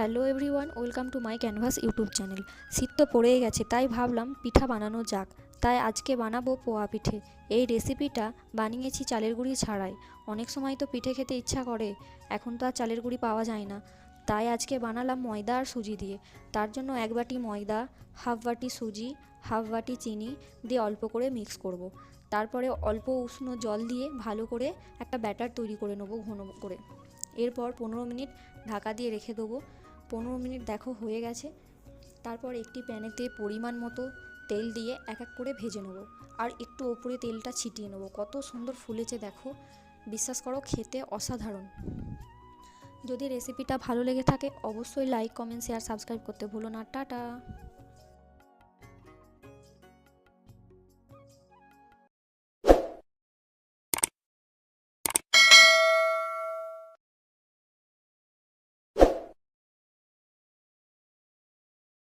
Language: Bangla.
Hello everyone welcome to my canvas YouTube channel শীত তো পড়েই গেছে, তাই ভাবলাম পিঠা বানানো যাক। তাই আজকে বানাবো পোয়া পিঠে। এই রেসিপিটা বানিয়েছি চালের গুঁড়ি ছাড়াই। অনেক সময় তো পিঠে খেতে ইচ্ছা করে, এখন তো আর চালের গুঁড়ি পাওয়া যায় না। তাই আজকে বানালাম ময়দা আর সুজি দিয়ে। তার জন্য এক বাটি ময়দা, হাফ বাটি সুজি, হাফ বাটি চিনি দিয়ে অল্প করে মিক্স করব। তারপরে অল্প উষ্ণ জল দিয়ে ভালো করে একটা ব্যাটার তৈরি করে নেব ঘন করে। এরপর পনেরো মিনিট ঢাকা দিয়ে রেখে দেবো। পনেরো মিনিট দেখো হয়ে গেছে। তারপর একটি প্যানেতে পরিমাণ মতো তেল দিয়ে এক এক করে ভেজে নেব। আর একটু ওপরে তেলটা ছিটিয়ে নেব। কত সুন্দর ফুলেছে দেখো। বিশ্বাস করো খেতে অসাধারণ। যদি রেসিপিটা ভালো লেগে থাকে, অবশ্যই লাইক কমেন্ট শেয়ার সাবস্ক্রাইব করতে ভুলো না। টাটা।